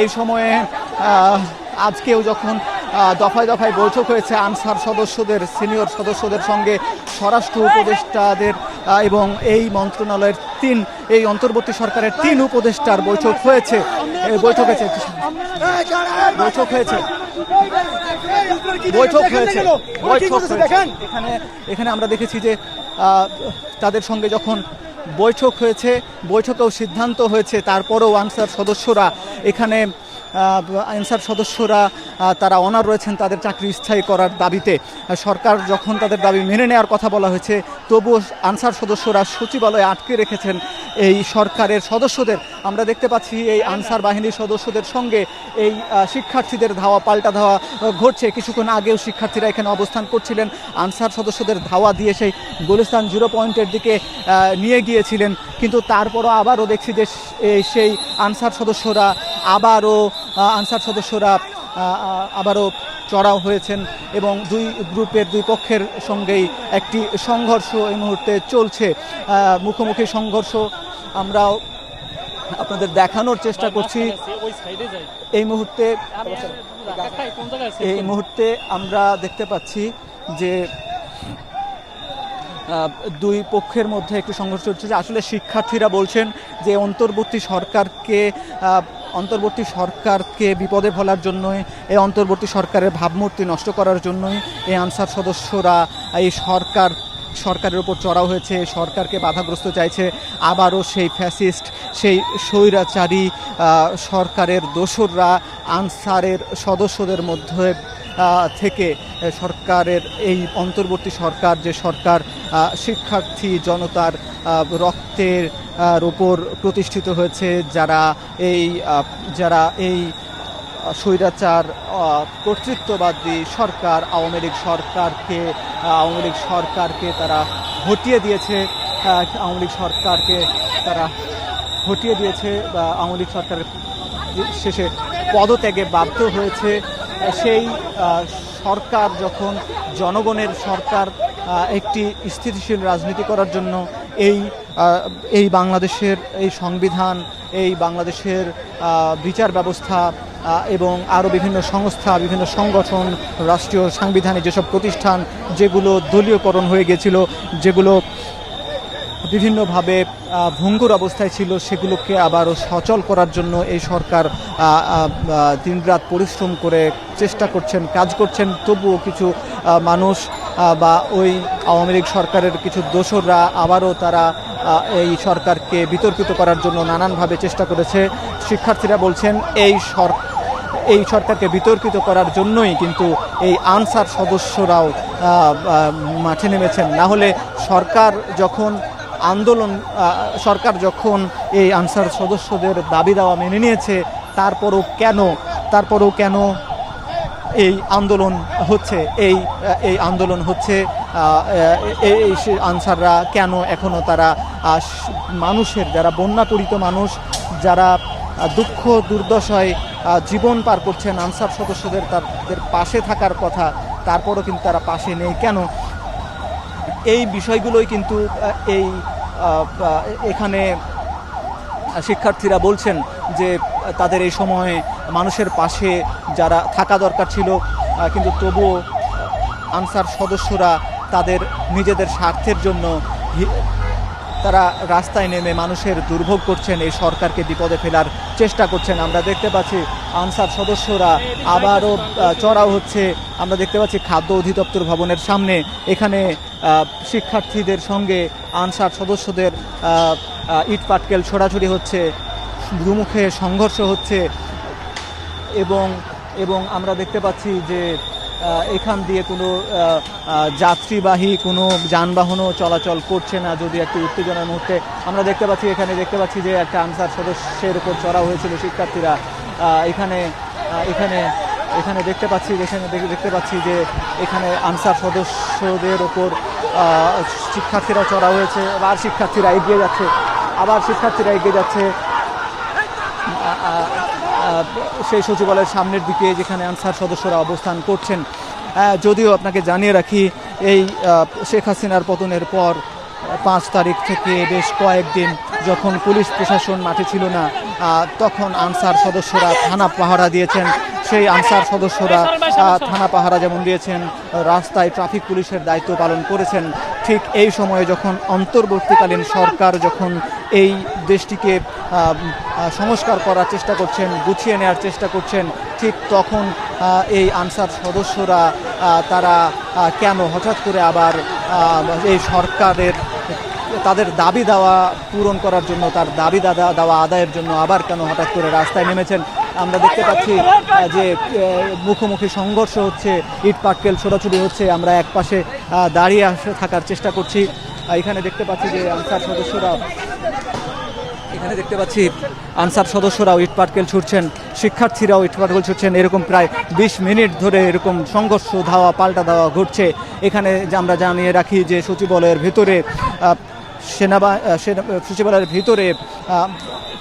এই সময়ে আজকেও যখন দফায় দফায় বৈঠক হয়েছে আনসার সদস্যদের, সিনিয়র সদস্যদের সঙ্গে, স্বরাষ্ট্র উপদেষ্টাদের এবং এই মন্ত্রণালয়ের তিন, এই অন্তর্বর্তী সরকারের তিন উপদেষ্টার বৈঠক হয়েছে। বৈঠক হয়েছে বৈঠক হয়েছে। বৈঠক হয়েছে। বৈঠক এখানে এখানে আমরা দেখেছি যে তাদের সঙ্গে যখন বৈঠক হয়েছে বৈঠকেও সিদ্ধান্ত হয়েছে তারপরেও আনসার সদস্যরা এখানে আনসার সদস্যরা তারা অনার রয়েছেন তাদের চাকরি স্থায়ী করার দাবিতে। সরকার যখন তাদের দাবি মেনে নেওয়ার কথা বলা হয়েছে, তবুও আনসার সদস্যরা সচিবালয়ে আটকে রেখেছেন এই সরকারের সদস্যদের। আমরা দেখতে পাচ্ছি এই আনসার বাহিনীর সদস্যদের সঙ্গে এই শিক্ষার্থীদের ধাওয়া, পাল্টা ধাওয়া ঘটছে। কিছুক্ষণ আগেও শিক্ষার্থীরা এখানে অবস্থান করছিলেন। আনসার সদস্যদের ধাওয়া দিয়ে সেই গুলিস্তান জিরো পয়েন্টের দিকে নিয়ে গিয়েছিলেন। কিন্তু তারপরও আবারও দেখছি যে সেই আনসার সদস্যরা আবারও আনসার সদস্যরা আবারও চড়াও হয়েছেন এবং দুই গ্রুপের দুই পক্ষের সঙ্গেই একটি সংঘর্ষ এই মুহূর্তে চলছে। মুখোমুখি সংঘর্ষ আমরাও আপনাদের দেখানোর চেষ্টা করছি। এই মুহূর্তে এই মুহূর্তে আমরা দেখতে পাচ্ছি যে দুই পক্ষের মধ্যে একটি সংঘর্ষ হচ্ছে আসলে শিক্ষার্থীরা বলছেন যে, অন্তর্বর্তী সরকারকে অন্তর্বর্তী সরকারকে বিপদে ফেলার জন্যই, এই অন্তর্বর্তী সরকারের ভাবমূর্তি নষ্ট করার জন্যই এই আনসার সদস্যরা এই সরকার, সরকারের উপর চড়াও হয়েছে সরকারকে বাধাগ্রস্ত চাইছে। আবারও সেই ফ্যাসিস্ট, সেই স্বৈরাচারী সরকারের দোসররা, আনসারের সদস্যদের মধ্যে থেকে সরকারের এই অন্তর্বর্তী সরকার, যে সরকার শিক্ষার্থী জনতার রক্তের উপর প্রতিষ্ঠিত হয়েছে, যারা এই যারা এই স্বৈরাচার কর্তৃত্ববাদী সরকার, আওয়ামী লীগ সরকারকে আওয়ামী লীগ সরকারকে তারা হটিয়ে দিয়েছে আওয়ামী লীগ সরকারকে তারা হটিয়ে দিয়েছে, বা আওয়ামী লীগ সরকারের শেষে পদত্যাগে বাধ্য হয়েছে। সেই সরকার যখন জনগণের সরকার একটি স্থিতিশীল রাজনীতি করার জন্য এই এই বাংলাদেশের এই সংবিধান, এই বাংলাদেশের বিচার ব্যবস্থা এবং আরও বিভিন্ন সংস্থা, বিভিন্ন সংগঠন, রাষ্ট্রীয় সাংবিধানিক যেসব প্রতিষ্ঠান, যেগুলো দলীয়করণ হয়ে গেছিল, যেগুলো বিভিন্নভাবে ভঙ্গুর অবস্থায় ছিল সেগুলোকে আবারও সচল করার জন্য এই সরকার দিনরাত পরিশ্রম করে চেষ্টা করছেন, কাজ করছেন। তবুও কিছু মানুষ বা ওই আওয়ামী লীগ সরকারের কিছু দোসররা আবারও তারা এই সরকারকে বিতর্কিত করার জন্য নানানভাবে চেষ্টা করেছে। শিক্ষার্থীরা বলছেন, এই সরকার এই সরকারকে বিতর্কিত করার জন্যই কিন্তু এই আনসার সদস্যরাও মাঠে নেমেছেন। না হলে সরকার যখন আন্দোলন সরকার যখন এই আনসার সদস্যদের দাবি দেওয়া মেনে নিয়েছে, তারপরও কেন তারপরও কেন এই আন্দোলন হচ্ছে, এই এই আন্দোলন হচ্ছে এই আনসাররা কেন এখনও তারা মানুষের, যারা বন্যাপীড়িত মানুষ, যারা দুঃখ, দুর্দশায় জীবন পার করছেন আনসার সদস্যদের, তাদের পাশে থাকার কথা, তারপরও কিন্তু তারা পাশে নেই। কেন? এই বিষয়গুলোই কিন্তু এই এখানে শিক্ষার্থীরা বলছেন যে তাদের এই সময়ে মানুষের পাশে যারা থাকা দরকার ছিল কিন্তু তবুও আনসার সদস্যরা তাদের নিজেদের স্বার্থের জন্য তারা রাস্তায় নেমে মানুষের দুর্ভোগ করছেন, এই সরকারকে বিপদে ফেলার চেষ্টা করছেন। আমরা দেখতে পাচ্ছি আনসার সদস্যরা আবারও চড়াও হচ্ছে। আমরা দেখতে পাচ্ছি খাদ্য অধিদপ্তর ভবনের সামনে। এখানে শিক্ষার্থীদের সঙ্গে আনসার সদস্যদের ইট পাটকেল ছোড়াছড়ি হচ্ছে, দুমুখে সংঘর্ষ হচ্ছে এবং এবং আমরা দেখতে পাচ্ছি যে এখান দিয়ে কোনো যাত্রীবাহী কোনো যানবাহনও চলাচল করছে না যদি একটি উত্তেজনার মুহূর্তে। আমরা দেখতে পাচ্ছি, এখানে দেখতে পাচ্ছি যে একটা আনসার সদস্যের উপর চড়া হয়েছিল শিক্ষার্থীরা। এখানে এখানে এখানে দেখতে পাচ্ছি, এখানে দেখে- দেখতে পাচ্ছি যে এখানে আনসার সদস্যদের ওপর শিক্ষার্থীরা চড়া হয়েছে। আবার শিক্ষার্থীরা এগিয়ে যাচ্ছে। আবার শিক্ষার্থীরা এগিয়ে যাচ্ছে। সেই সচিবালয়ের সামনের দিকে যেখানে আনসার সদস্যরা অবস্থান করছেন। যদিও আপনাকে জানিয়ে রাখি, এই শেখ হাসিনার পতনের পর পাঁচ তারিখ থেকে বেশ কয়েকদিন যখন পুলিশ প্রশাসন মাঠে ছিল না তখন আনসার সদস্যরা থানা পাহারা দিয়েছেন। সেই আনসার সদস্যরা থানা পাহারা যেমন দিয়েছেন, রাস্তায় ট্রাফিক পুলিশের দায়িত্ব পালন করেছেন। ঠিক এই সময়ে যখন অন্তর্বর্তীকালীন সরকার যখন এই দেশটিকে সংস্কার করার চেষ্টা করছেন, গুছিয়ে নেওয়ার চেষ্টা করছেন, ঠিক তখন এই আনসার সদস্যরা তারা কেন হঠাৎ করে আবার এই সরকারের, তাদের দাবি দেওয়া পূরণ করার জন্য, তার দাবি দাদা দেওয়া আদায়ের জন্য আবার কেন হঠাৎ করে রাস্তায় নেমেছেন? আমরা দেখতে পাচ্ছি যে মুখোমুখি সংঘর্ষ হচ্ছে, ইট পাটকেল ছোটাছুটি হচ্ছে, আমরা এক পাশে দাঁড়িয়ে থাকার চেষ্টা করছি। এখানে দেখতে পাচ্ছি যে আনসার সদস্যরা এখানে দেখতে পাচ্ছি আনসার সদস্যরাও ইট পাটকেল ছুটছেন, শিক্ষার্থীরাও ইট পাটকেল ছুটছেন। এরকম প্রায় বিশ মিনিট ধরে এরকম সংঘর্ষ, ধাওয়া, পাল্টা দেওয়া ঘটছে। এখানে আমরা জানিয়ে রাখি যে সচিবালয়ের ভিতরে সেনাবা সেনা- সচিবালয়ের ভিতরে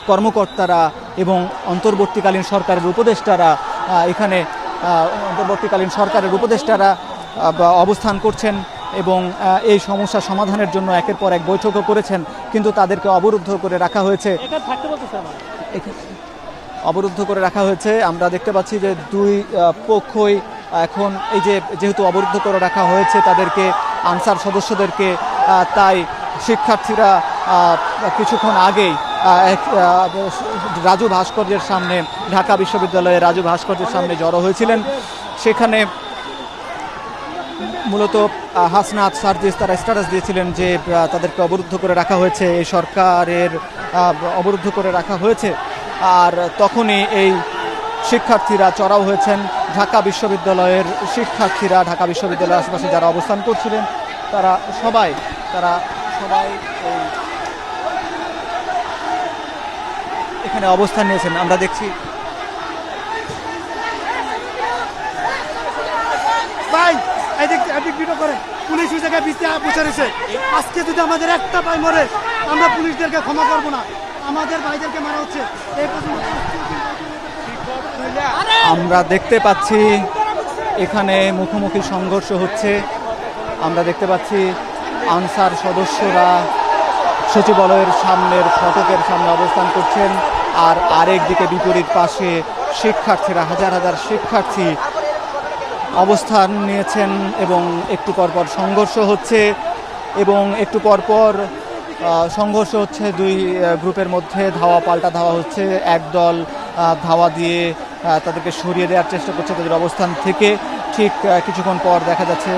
কর্মকর্তারা এবং অন্তর্বর্তীকালীন সরকারের উপদেষ্টারা এখানে অন্তর্বর্তীকালীন সরকারের উপদেষ্টারা অবস্থান করছেন। এবং এই সমস্যা সমাধানের জন্য একের পর এক বৈঠকও করেছেন কিন্তু তাদেরকে অবরুদ্ধ করে রাখা হয়েছে। অবরুদ্ধ করে রাখা হয়েছে। আমরা দেখতে পাচ্ছি যে দুই পক্ষই এখন এই যে যেহেতু অবরুদ্ধ করে রাখা হয়েছে তাদেরকে আনসার সদস্যদেরকে তাই শিক্ষার্থীরা কিছুক্ষণ আগেই এক, রাজু ভাস্কর্যের সামনে ঢাকা বিশ্ববিদ্যালয়ে রাজু ভাস্কর্যের সামনে জড়ো হয়েছিলেন। সেখানে মূলত হাসনাত, সার্জিস তারা স্ট্যাটাস দিয়েছিলেন যে তাদেরকে অবরুদ্ধ করে রাখা হয়েছে, এই সরকারের অবরুদ্ধ করে রাখা হয়েছে। আর তখনই এই শিক্ষার্থীরা চড়াও হয়েছেন। ঢাকা বিশ্ববিদ্যালয়ের শিক্ষার্থীরা ঢাকা বিশ্ববিদ্যালয়ের আশেপাশে যারা অবস্থান করছিলেন, তারা সবাই তারা সবাই এখানে অবস্থান নিয়েছেন। আমরা দেখছি। ভাই পুলিশ ওই জায়গায় বিচে বসে রয়েছে। আজকে যদি আমাদের একটা ভাই মরে, আমরা পুলিশদেরকে ক্ষমা করব না। আমাদের ভাইদেরকে মারা হচ্ছে। আমরা দেখতে পাচ্ছি এখানে মুখোমুখি সংঘর্ষ হচ্ছে। আমরা দেখতে পাচ্ছি আনসার সদস্যরা সচিবালয়ের সামনের ফটকের সামনে অবস্থান করছেন। আর আরেক দিকে বিপরীত পাশে শিক্ষার্থীরা, হাজার হাজার শিক্ষার্থী অবস্থান নিয়েছেন এবং একটু পরপর সংঘর্ষ হচ্ছে এবং একটু পরপর সংঘর্ষ হচ্ছে দুই গ্রুপের মধ্যে ধাওয়া, পাল্টা ধাওয়া হচ্ছে। একদল ধাওয়া দিয়ে তাদেরকে সরিয়ে দেওয়ার চেষ্টা করছে তাদের অবস্থান থেকে। ঠিক কিছুক্ষণ পর দেখা যাচ্ছে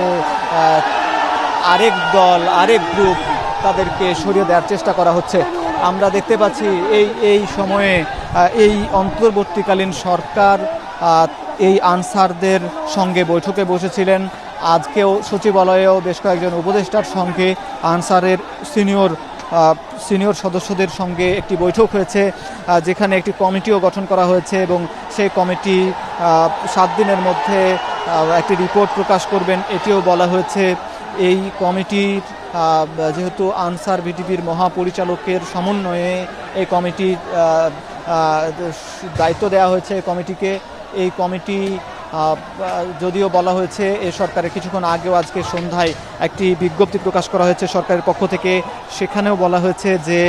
আরেক দল, আরেক গ্রুপ তাদেরকে সরিয়ে দেওয়ার চেষ্টা করা হচ্ছে। আমরা দেখতে পাচ্ছি এই এই সময়ে এই অন্তর্বর্তীকালীন সরকার এই আনসারদের সঙ্গে বৈঠকে বসেছিলেন। আজকেও সচিবালয়েও বেশ কয়েকজন উপদেষ্টার সঙ্গে আনসারের সিনিয়র সিনিয়র সদস্যদের সঙ্গে একটি বৈঠক হয়েছে যেখানে একটি কমিটিও গঠন করা হয়েছে এবং সেই কমিটি সাত দিনের মধ্যে একটি রিপোর্ট প্রকাশ করবেন। এটিও বলা হয়েছে এই কমিটির যেহেতু আনসার ভিটিপির মহাপরিচালকের সমন্বয়ে এই কমিটির দায়িত্ব দেওয়া হয়েছে কমিটিকে এই কমিটি যদিও বলা হয়েছে এ সরকারের কিছুক্ষণ আগেও আজকে সন্ধ্যায় একটি বিজ্ঞপ্তি প্রকাশ করা হয়েছে সরকারের পক্ষ থেকে। সেখানেও বলা হয়েছে যে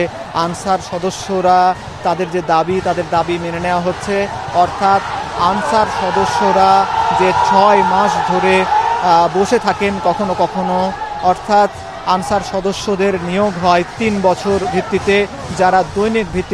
আনসার সদস্যরা তাদের যে দাবি, তাদের দাবি মেনে নেওয়া হচ্ছে। অর্থাৎ আনসার সদস্যরা যে ছয় মাস ধরে বসে থাকেন কখনো কখনো, অর্থাৎ আনসার সদস্যদের নিয়োগ হয় তিন বছর ভিত্তিতে, যারা দৈনিক ভিত্তিতে